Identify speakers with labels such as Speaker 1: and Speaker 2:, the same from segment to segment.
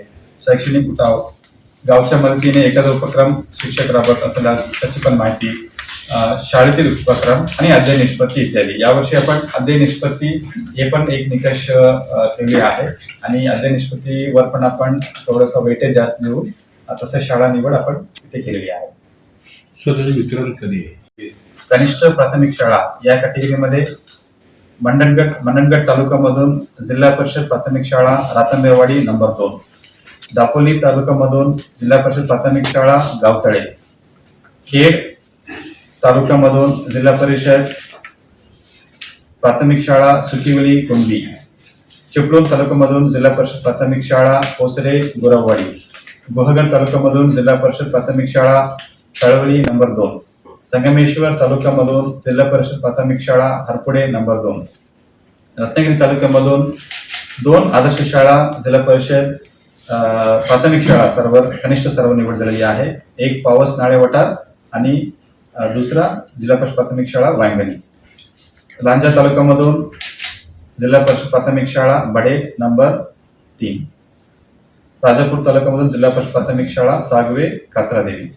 Speaker 1: आहे शैक्षणिक उठाव. गावच्या मदतीने एखादा उपक्रम शिक्षक राबवत असेल त्याची पण माहिती शाळेतील उपक्रम आणि अध्ययन निष्पत्ती इत्यादी. यावर्षी आपण अध्ययन निष्पत्ती हे पण एक निकष ठेवले आहे. आणि अध्ययन निष्पत्तीवर पण आपण थोडंसं वेटेज जास्त देऊ. अं, तसं शाळा निवड आपण इथे केलेली आहे.
Speaker 2: स्वतःचे वितरण कधी आहे?
Speaker 1: कनिष्ठ प्राथमिक शाळा या कॅटेगरीमध्ये मंडणगड मंडणगड तालुक्यामधून जिल्हा परिषद प्राथमिक शाळा रातंबेवाडी नंबर दोन. दापोली तालुक्यामधून जिल्हा परिषद प्राथमिक शाळा गावतळे. खेड तालुक्यामधून जिल्हा परिषद प्राथमिक शाळा सुकीवली कुंडी चिपळूण तालुक्यामधून जिल्हा परिषद प्राथमिक शाळा ओसरे गुरववाडी. गुहगड तालुक्यामधून जिल्हा परिषद प्राथमिक शाळा तळवळी नंबर दोन. संगमेश्वर तालुक्यामधून जिल्हा परिषद प्राथमिक शाळा हरपुडे नंबर दोन. रत्नागिरी तालुक्यामधून दोन आदर्श शाळा जिल्हा परिषद प्राथमिक शाळा सर्व कनिष्ठ सर्व निवड झालेली आहे. एक पावस नाळेवटार आणि दुसरा जिल्हा परिषद प्राथमिक शाळा वांगणी लांजा तालुक्यामधून जिल्हा परिषद प्राथमिक शाळा बडे नंबर तीन. राजापूर तालुक्यामधून जिल्हा परिषद प्राथमिक शाळा सागवे कात्रादेवी.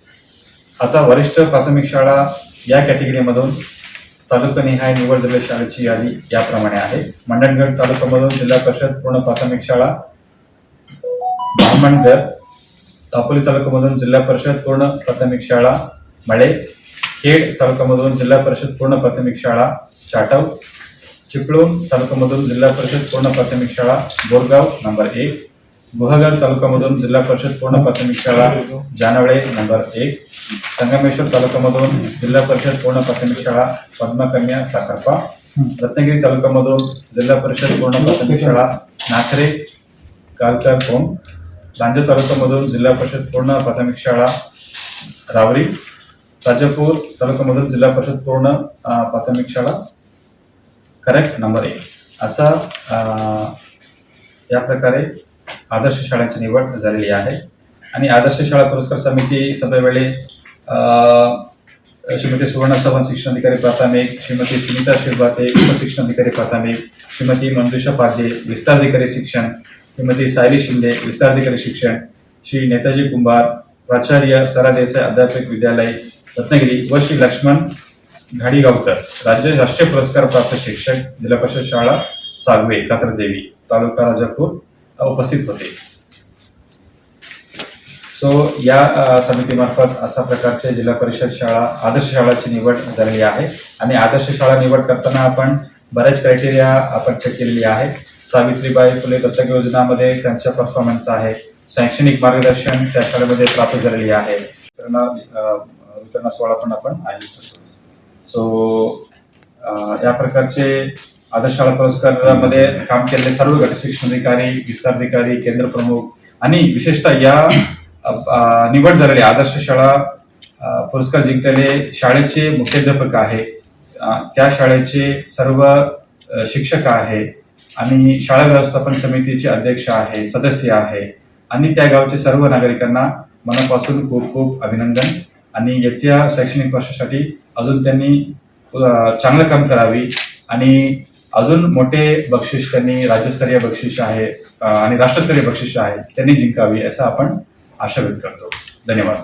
Speaker 1: आता वरिष्ठ प्राथमिक शाळा या कॅटेगरीमधून तालुकानिहाय निवड झालेल्या शाळेची यादी याप्रमाणे आहे. मंडणगड तालुक्यामधून जिल्हा परिषद पूर्ण प्राथमिक शाळा ब्राह्मणगड दापोली तालुक्यामधून जिल्हा परिषद पूर्ण प्राथमिक शाळा मळे खेड तालुक्यामधून जिल्हा परिषद पूर्ण प्राथमिक शाळा चाटव चिपळूण तालुक्यामधून जिल्हा परिषद पूर्ण प्राथमिक शाळा बोरगाव नंबर एक गुहागर तालुक्यामधून जिल्हा परिषद पूर्ण प्राथमिक शाळा जानवळे नंबर एक संगमेश्वर तालुक्यामधून जिल्हा परिषद पूर्ण प्राथमिक शाळा पद्मकन्या साखरपा रत्नागिरी तालुक्यामधून जिल्हा परिषद पूर्ण प्राथमिक शाळा नाखरे कालकर कोम लांजा तालुक्यामधून जिल्हा परिषद पूर्ण प्राथमिक शाळा रावरी राजापूर तालुक्यामधून जिल्हा परिषद पूर्ण प्राथमिक शाळा करेक्ट नंबर एक. असा या प्रकारे आदर्श शाळांची निवड झालेली आहे. आणि आदर्श शाळा पुरस्कार समिती सदैवेळे श्रीमती सुवर्ण चव्हाण शिक्षणाधिकारी प्राथमिक श्रीमती सुनीता शिरभाते उपशिक्षणाधिकारी प्राथमिक श्रीमती मंजुषा पाध्ये विस्ताराधिकारी शिक्षण श्रीमती सायली शिंदे विस्ताराधिकारी शिक्षण श्री नेताजी कुंभार प्राचार्य सरा देसाई अध्यात्मिक विद्यालय रत्नागिरी व श्री लक्ष्मण घाडीगावकर राज्य राष्ट्रीय पुरस्कार प्राप्त शिक्षक जिल्हा परिषद शाळा सागवे कात्रदेवी तालुका राजापूर उपस्थित होते. सो या समितीमार्फत अशा प्रकारचे जिल्हा परिषद शाळा आदर्श शाळाची निवड झालेली आहे आणि आदर्श शाळा निवड करताना आपण बऱ्याच क्रायटेरिया आपण चेक केलेली आहे सावित्रीबाई फुले दत्तक योजनामध्ये त्यांच्या परफॉर्मन्स आहे. शैक्षणिक मार्गदर्शन त्या शाळेमध्ये प्राप्त झालेली आहे. वितरणा सोहळा पण आपण आयोजित करतो. सो या प्रकारचे आदर्श शाळा पुरस्कारामध्ये काम केलेले सर्व गट शिक्षणाधिकारी विस्ताराधिकारी केंद्र प्रमुख आणि विशेषतः या निवड झालेले आदर्श शाळा पुरस्कार जिंकलेले शाळेचे मुख्याध्यापक आहे. त्या शाळेचे सर्व शिक्षक आहे. आणि शाळा व्यवस्थापन समितीचे अध्यक्ष आहे सदस्य आहे. आणि त्या गावचे सर्व नागरिकांना मनापासून खूप खूप अभिनंदन. आणि येत्या शैक्षणिक वर्षासाठी अजून त्यांनी चांगलं काम करावी. आणि अजून मोठे बक्षीस त्यांनी राज्यस्तरीय बक्षीस आहे आणि राष्ट्रस्तरीय बक्षीस आहे त्यांनी जिंकावी असं आपण आशा व्यक्त करतो. धन्यवाद.